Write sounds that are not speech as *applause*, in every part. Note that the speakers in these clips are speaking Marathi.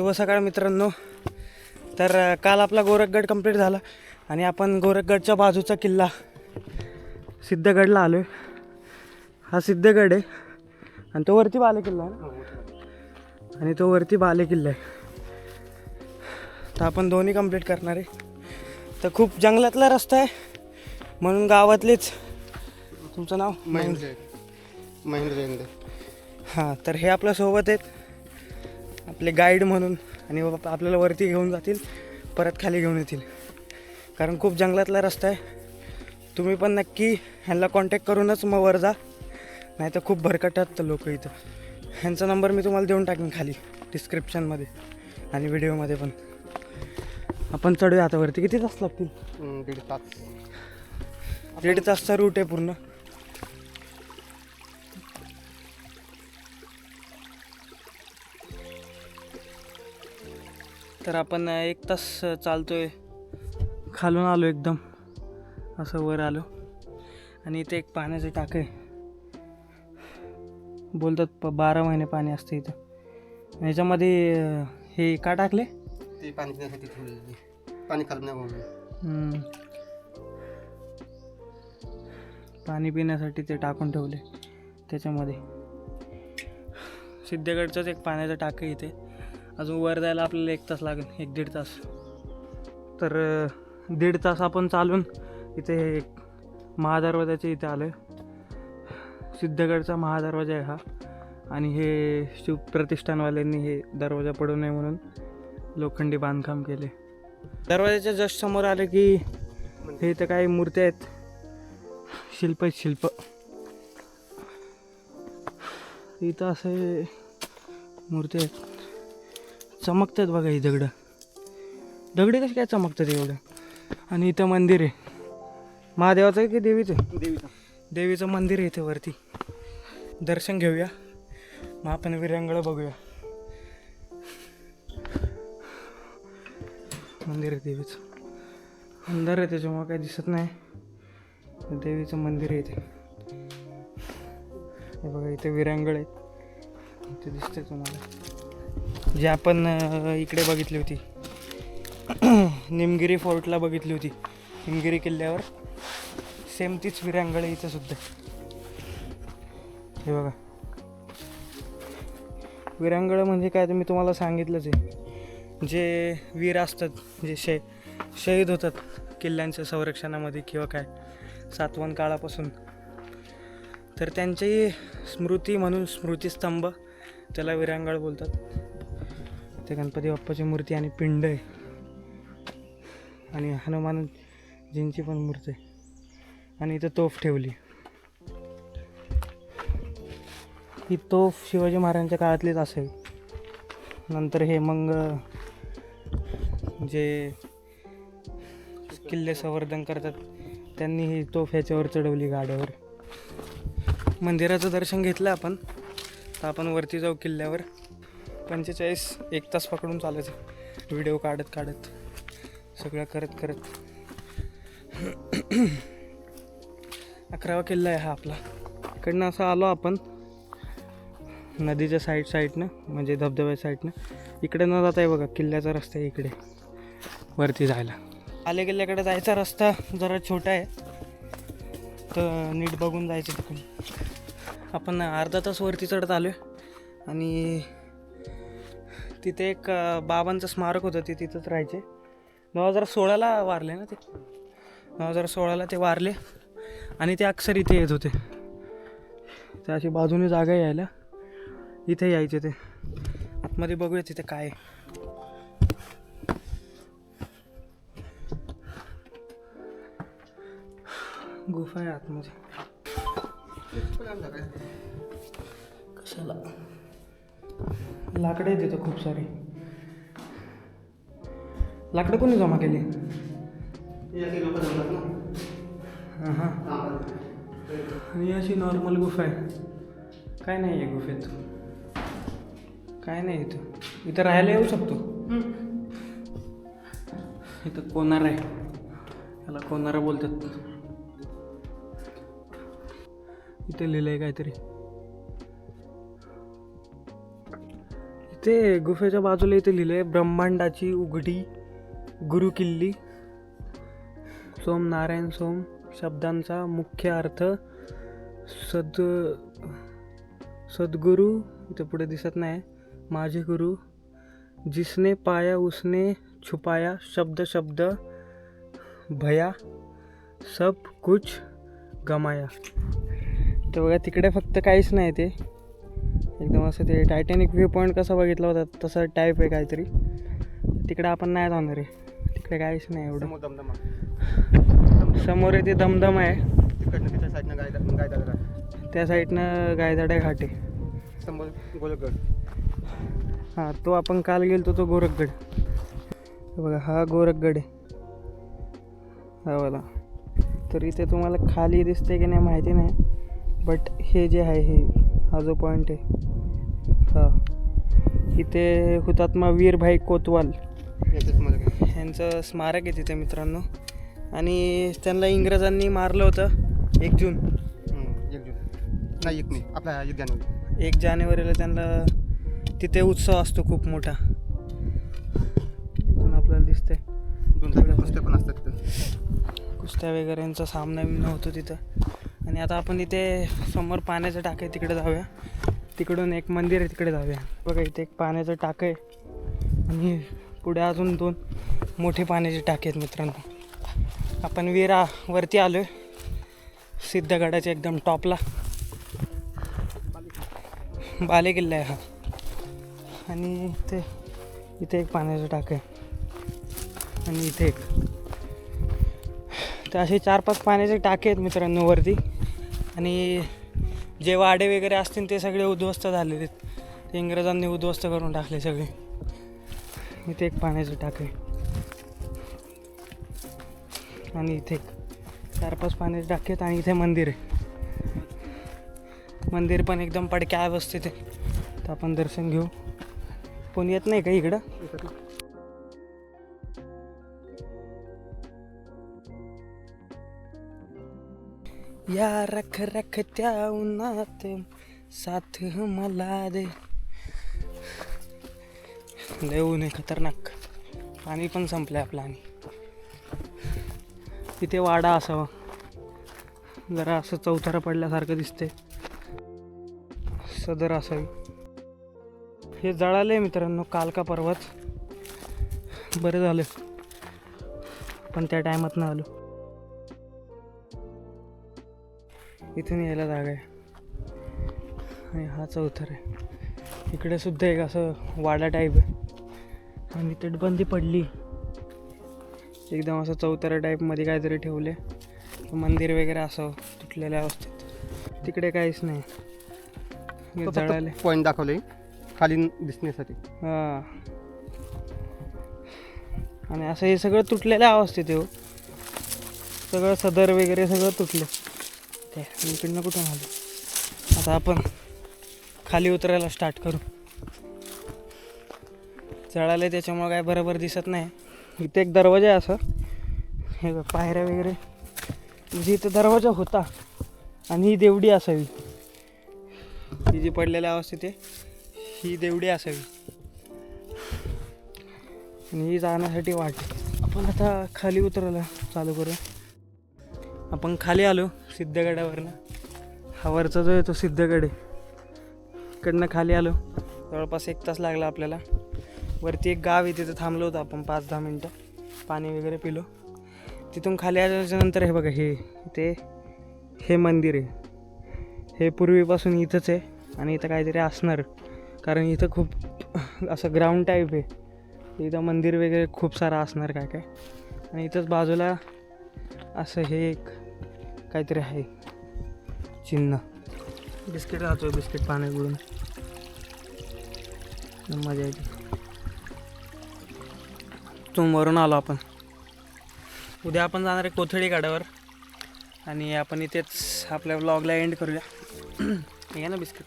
शुभ सकाळ मित्रांनो. तर काल आपला गोरखगड कंप्लीट झाला आणि आपण गोरखगडच्या बाजूचा किल्ला सिद्धगडला आलो आहे हा सिद्धगड आहे आणि तो वरती बाले किल्ला आहे ना? आणि तो वरती बाले किल्ला आहे. तर आपण दोन्ही कंप्लीट करणार आहे. तर खूप जंगलातला रस्ता आहे. म्हणून गावातलेच. तुमचं नाव? महेंद्र. महेंद्र हां तर हे आपल्यासोबत आहेत. आपले गाईड म्हणून आणि आपल्याला वरती घेऊन जातील परत खाली घेऊन येतील. कारण खूप जंगलातला रस्ता आहे. तुम्ही पण नक्की ह्यांना कॉन्टॅक्ट करूनच मग वर जा. नाही तर खूप भरकटतात लोक इथं. ह्यांचा नंबर मी तुम्हाला देऊन टाकेन खाली डिस्क्रिप्शनमध्ये आणि व्हिडिओमध्ये पण. आपण चढूया आता वरती. किती तास लागतील? दीड तास. दीड तासचा रूट आहे पूर्ण. तर आपण एक तास चालतोय. खालून आलो एकदम. असं वर आलो. आणि इथे एक पाण्याचं टाक आहे. बोलतात प बारा महिने पाणी असते इथं. ह्याच्यामध्ये हे का टाकले? ते पाणी पिण्यासाठी ठेवलेली पाणी नाही हम्म. पाणी पिण्यासाठी ते टाकून ठेवले. त्याच्यामध्ये. सिद्धगडचंच एक पाण्याचं टाकं आहे इथे. अजून वर जायला आपल्याला एक तास लागेल एक दीड तास. तर दीड तास आपण चालून इथे महादरवाजाच्या इथे आलो सिद्धगडचा महादरवाजा आहे हा. आणि हे शिवप्रतिष्ठानवाल्यांनी हे दरवाजा पडू नये म्हणून लोखंडी बांधकाम केले. दरवाजाच्या जस्ट समोर आले की हे इथं काही मूर्त्या आहेत. शिल्प आहेत शिल्प. इथं असे मूर्ती आहेत. चमकतात बघा ही दगडं. दगडे कशी काय चमकतात एवढं आणि इथं मंदिर आहे. महादेवाचं आहे की देवीचं आहे? देवीचा. देवीचं मंदिर आहे इथे वरती. दर्शन घेऊया. मग आपण विरंगळ बघूया. मंदिर आहे देवीचं. अंधार आहे त्याच्यामुळे काही दिसत नाही. देवीचं मंदिर आहे इथे. हे बघा इथे विरंगळ आहेत इथे दिसते तुम्हाला. जे आपण इकडे बघितली होती. *clears throat* निमगिरी फोर्टला बघितली होती. निमगिरी किल्ल्यावर. सेम तीच विरांगळ इथं सुद्धा. हे बघा. विरांगळ म्हणजे काय तर मी तुम्हाला सांगितलंच आहे. जे वीर असतात जे शे शहीद होतात किल्ल्यांच्या संरक्षणामध्ये किंवा काय सातवन काळापासून. तर त्यांची स्मृती म्हणून स्मृतिस्तंभ त्याला विरांगळ बोलतात. ते गणपती बाप्पाची मूर्ती आणि पिंड आहे. आणि हनुमानजींची पण मूर्ती आहे. आणि इथं तोफ ठेवली. ही तोफ शिवाजी महाराजांच्या काळातलीच असेल. नंतर हे मग जे किल्ले संवर्धन करतात त्यांनी ही तोफ ह्याच्यावर चढवली गाड्यावर. मंदिराचं दर्शन घेतलं आपण. तर आपण वरती जाऊ किल्ल्यावर. पंचेचाळीस एक तास पकडून चालायचं. व्हिडिओ काढत काढत सगळं करत करत. अकरावा किल्ला आहे हा आपला. इकडनं असं आलो आपण. नदीच्या साईड साईडनं म्हणजे धबधब्या साईडनं इकडे न जाता आहे बघा किल्ल्याचा रस्ता आहे इकडे. वरती जायला. आले किल्ल्याकडे जायचा रस्ता जरा छोटा आहे. तर नीट बघून जायचं तिकडून. आपण अर्धा तास वरती चढत आलो आणि तिथे एक बाबांचं स्मारक होतं ते तिथंच राहायचे. दोन हजार सोळाला वारले ना ते. दोन हजार सोळाला ते वारले. आणि ते अक्षर इथे येत होते. ते अशी बाजूने जागा यायला इथे यायचे ते. आतमध्ये बघूया तिथे काय गुफा आहे आतमध्ये. कशाला? लाकडं आहेत तिथं खूप सारी. लाकडं कोणी जमा केली? हे हां. आणि अशी नॉर्मल गुफा आहे. काय नाही आहे गुफेत. काय नाही इथं. इथं राहायला येऊ शकतो. इथं कोनार आहे? त्याला कोनारा बोलतात? इथे लिहिलं आहे काहीतरी. इथे गुफेच्या बाजूला इथे लिहिलंय ब्रह्मांडाची उघडी गुरु किल्ली. सोम नारायण सोम शब्दांचा मुख्य अर्थ सद सद्गुरु इथे पुढे दिसत नाही माझे गुरु. जिसने पाया उसने छुपाया शब्द शब्द भया सब कुछ गमाया. तर बघा तिकडे फक्त काहीच नाही ते. एकदम असं ते टायटॅनिक व्ह्यू पॉईंट कसा बघितला होता तसं टाईप आहे काहीतरी. तिकडे आपण नाही जाणार आहे. तिकडे काहीच नाही एवढं. दमदमा. समोर आहे ते दमदम आहे. तिकडनं तिच्या साईडनं गाय गाय दादा त्या साईडनं घाट आहे. समोर गोलगड हां तो आपण काल गेलतो तो गोरखगड. बघा हा गोरखगड आहे. हा वाला तर इथे तुम्हाला खाली दिसते की नाही माहिती नाही बट हे जे आहे हे हा जो पॉईंट आहे. हा. इथे हुतात्मा वीरभाई कोतवाल. याचं यांचं स्मारक आहे तिथे मित्रांनो. आणि त्यांना इंग्रजांनी मारलं होतं एक जून. एक जून. नाही एक नाही आपला एक जानेवारी. एक जानेवारीला त्यांना तिथे उत्सव असतो खूप मोठा. पण आपल्याला दिसतंय. दोन पुस्तक पण असतात कुस्त्या वगैरेंचा सामना बिमना होतो तिथं. आणि आता आपण इथे समोर पाण्याचं टाक आहे तिकडे जाऊया. तिकडून एक मंदिर आहे तिकडे जाऊया. बघा इथे एक पाण्याचं टाक आहे. आणि पुढे अजून दोन मोठे पाण्याचे टाके आहेत मित्रांनो. आपण विरा वरती आलो आहे सिद्धगडाच्या एकदम टॉपला. बाले किल्ला आहे हा. आणि इथे इथे एक पाण्याचं टाक आहे. आणि इथे एक. तर असे चार पाच पाण्याचे टाके आहेत मित्रांनो वरती. आणि जे वाडे वगैरे असतील ते सगळे उद्ध्वस्त झालेले आहेत. ते इंग्रजांनी उद्ध्वस्त करून टाकले सगळे. इथे एक पाण्याचे टाके आणि इथे एक चार पाच पाण्याचे टाके आहेत आणि इथे मंदिर आहे. मंदिर पण एकदम पडक्या अवस्थेत आहे. तर आपण दर्शन घेऊ. कोण येत नाही का इकडं? या रख रख त्या उन्हात साथ मला दे. ऊन आहे खतरनाक. पाणी पण संपलं आपलं आणि. तिथे वाडा असावा. जरा असं चौथारा पडल्यासारखं दिसते सदर असावी. हे जळाले मित्रांनो कालका पर्वत बरं झालं. पण त्या टायमात ना आलो. इथून यायला जागा आहे. आणि हा चौथर आहे. इकडे सुद्धा एक असं वाडा टाईप आहे. आणि तटबंदी पडली. एकदम असं चौथऱ्या टाईपमध्ये काहीतरी ठेवले. मंदिर वगैरे असं तुटलेल्या अवस्थेत. तिकडे काहीच नाही. जळाले. पॉईंट दाखवले खाली दिसण्यासाठी. हां. आणि असं हे सगळं तुटलेल्या अवस्थेत हो. सगळं सदर वगैरे सगळं तुटलं. ते मी इकडनं कुठून आलो? आता आपण खाली उतरायला स्टार्ट करू. चढायला त्याच्यामुळं काय बरोबर दिसत नाही. इथे एक दरवाजा आहे असं. हे पायऱ्या वगैरे. म्हणजे इथं दरवाजा होता आणि ही देवडी असावी. ही जी पडलेल्या अवस्थेत आहे ही देवडी असावी. आणि ही जाण्यासाठी वाट. आपण आता खाली उतरायला चालू करू आपण खाली आलो सिद्धगडावरनं. हा वरचा जो आहे तो सिद्धगड आहे. इकडनं खाली आलो. जवळपास एक तास लागला आपल्याला. वरती एक गाव आहे तिथं थांबलो होतो आपण पाच दहा मिनटं. पाणी वगैरे पिलो. तिथून खाली आल्याच्यानंतर हे बघा हे ते हे मंदिर आहे. हे पूर्वीपासून इथंच आहे आणि इथं काहीतरी असणार. कारण इथं खूप असं ग्राउंड टाईप आहे. इथं मंदिर वगैरे खूप सारं असणार काय काय. आणि इथंच बाजूला असं हे एक काहीतरी आहे. चिन्ह. बिस्किट खातोय बिस्किट पाण्यात गुडून मजा येते. तुमवरून आलो आपण. उद्या आपण जाणार आहे कोथळी गाड्यावर. आणि आपण इथेच आपल्या ब्लॉगला एंड करूया. *clears throat* घ्या ना बिस्किट.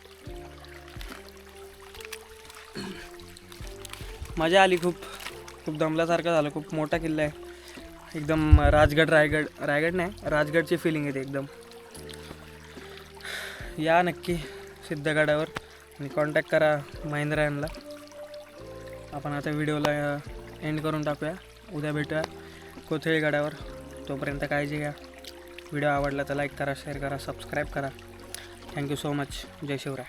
मजा आली खूप. खूप दमल्यासारखं झालं खूप मोठा किल्ला आहे. एकदम राजगड रायगड रायगड नाही राजगडची फिलिंग येते एकदम. या नक्की सिद्धगडावर आणि कॉन्टॅक्ट करा महिंद्रा यांना. आपण आता व्हिडिओला एंड करून टाकूया. उद्या भेटूया कोथळी गडावर. तोपर्यंत काळजी घ्या. व्हिडिओ आवडला तर लाईक करा शेअर करा सबस्क्राईब करा. थँक्यू सो मच जय शिवराय.